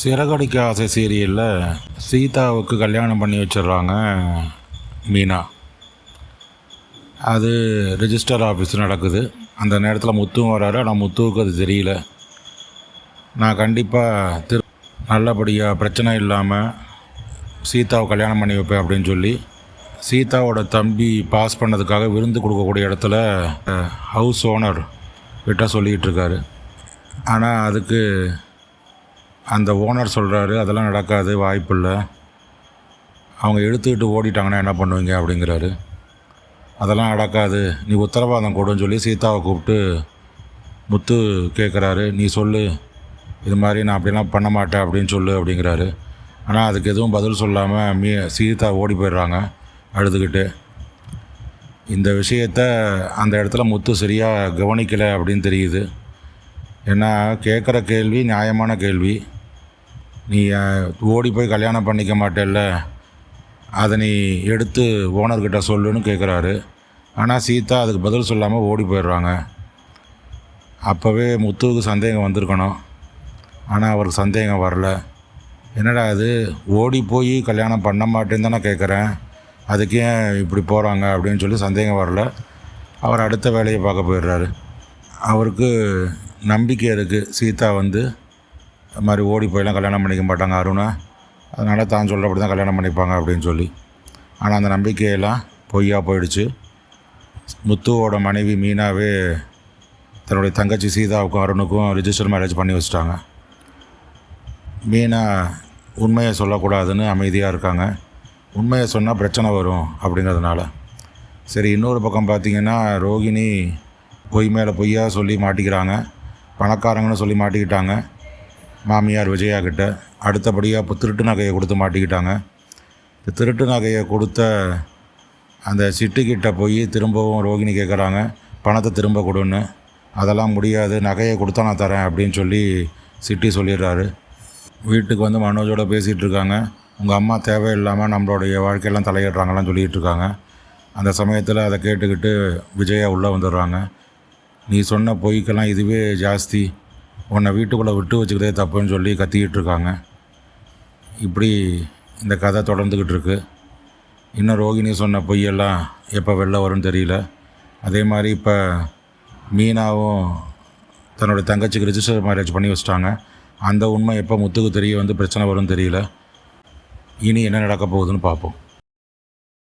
சிறகடிக்க ஆசை சீரியலில் சீதாவுக்கு கல்யாணம் பண்ணி வச்சிடுறாங்க மீனா. அது ரிஜிஸ்டர் ஆஃபீஸ் நடக்குது. அந்த நேரத்தில் முத்துவும் வராரு. ஆனால் முத்துவுக்கு அது தெரியல. நான் கண்டிப்பாக திரு நல்லபடியாக பிரச்சனை இல்லாமல் சீதாவை கல்யாணம் பண்ணி வைப்பேன் அப்படின்னு சொல்லி சீதாவோட தம்பி பாஸ் பண்ணதுக்காக விருந்து கொடுக்கக்கூடிய இடத்துல ஹவுஸ் ஓனர் விட்ட சொல்லிகிட்டு இருக்காரு. ஆனால் அதுக்கு அந்த ஓனர் சொல்கிறாரு அதெல்லாம் நடக்காது வாய்ப்பில்லை. அவங்க எடுத்துக்கிட்டு ஓடிட்டாங்கன்னா என்ன பண்ணுவீங்க அப்படிங்கிறாரு. அதெல்லாம் நடக்காது நீ உத்தரவாதம் கொடுன்னு சொல்லி சீதாவை கூப்பிட்டு முத்து கேட்குறாரு நீ சொல்லு இது மாதிரி நான் அப்படிலாம் பண்ண மாட்டேன் அப்படின்னு சொல்லு அப்படிங்கிறாரு. ஆனால் அதுக்கு எதுவும் பதில் சொல்லாமல் மீ சீதா ஓடி போயிடுறாங்க அழுதுகிட்டு. இந்த விஷயத்த அந்த இடத்துல முத்து சரியாக கவனிக்கலை அப்படின்னு தெரியுது. ஏன்னா கேட்குற கேள்வி நியாயமான கேள்வி. நீ ஓடி போய் கல்யாணம் பண்ணிக்க மாட்டேல்ல? அதை நீ எடுத்து ஓனர்கிட்ட சொல்லுன்னு கேட்குறாரு ஆனால் சீதா அதுக்கு பதில் சொல்லாமல் ஓடி போயிடுறாங்க. அப்போவே முத்துவுக்கு சந்தேகம் வந்திருக்கணும். ஆனால் அவருக்கு சந்தேகம் வரல. என்னடா அது ஓடி போய் கல்யாணம் பண்ண மாட்டேன்னு தானே கேட்குறேன் அதுக்கு ஏன் இப்படி போகிறாங்க அப்படின்னு சொல்லி சந்தேகம் வரல. அவர் அடுத்த வேலையை பார்க்க போயிடுறாரு. அவருக்கு நம்பிக்கை இருக்குது சீதா வந்து அது மாதிரி ஓடி போயெல்லாம் கல்யாணம் பண்ணிக்க மாட்டாங்க அருணை. அதனால் தான் சொல்கிறபடி தான் கல்யாணம் பண்ணிப்பாங்க அப்படின்னு சொல்லி. ஆனால் அந்த நம்பிக்கையெல்லாம் பொய்யா போயிடுச்சு. முத்துவோட மனைவி மீனாவே தன்னுடைய தங்கச்சி சீதாவுக்கும் அருணுக்கும் ரிஜிஸ்டர் மேரேஜ் பண்ணி வச்சுட்டாங்க. மீனா உண்மையை சொல்லக்கூடாதுன்னு அமைதியாக இருக்காங்க. உண்மையை சொன்னால் பிரச்சனை வரும் அப்படிங்கிறதுனால. சரி இன்னொரு பக்கம் பார்த்திங்கன்னா ரோகிணி பொய் மேலே பொய்யா சொல்லி மாட்டிக்கிறாங்க. பணக்காரங்கன்னு சொல்லி மாட்டிக்கிட்டாங்க. மாமியார் விஜயா கிட்ட அடுத்தபடியாக இப்போ திருட்டு நகையை கொடுத்து மாட்டிக்கிட்டாங்க. இந்த திருட்டு நகையை கொடுத்த அந்த சிட்டுக்கிட்ட போய் திரும்பவும் ரோகிணி கேட்குறாங்க பணத்தை திரும்ப கொடுன்னு. அதெல்லாம் முடியாது நகையை கொடுத்தா நான் தரேன் அப்படின்னு சொல்லி சிட்டி சொல்லிடுறாரு. வீட்டுக்கு வந்து மனோஜோட பேசிகிட்டு இருக்காங்க உங்கள் அம்மா தேவையில்லாமல் நம்மளுடைய வாழ்க்கையெல்லாம் தலையிடுறாங்களாம் சொல்லிகிட்டு இருக்காங்க அந்த சமயத்தில் அதை கேட்டுக்கிட்டு விஜயா உள்ளே வந்துடுறாங்க. நீ சொன்ன பொய்க்கெல்லாம் இதுவே ஜாஸ்தி. உன்னை வீட்டுக்குள்ளே விட்டு வச்சுக்கிறதே தப்புன்னு சொல்லி கத்திக்கிட்டு இருக்காங்க. இப்படி இந்த கதை தொடர்ந்துக்கிட்டு இருக்கு. இன்னும் ரோகிணி சொன்ன பொய்யெல்லாம் எப்போ வெளில வரும்னு தெரியல. அதே மாதிரி இப்போ மீனாவும் தன்னோட தங்கச்சிக்கு ரிஜிஸ்டர் மேரேஜ் பண்ணி வச்சிட்டாங்க. அந்த உண்மை எப்போ முத்துக்கு தெரிய வந்து பிரச்சனை வரும்னு தெரியல. இனி என்ன நடக்க போகுதுன்னு பார்ப்போம்.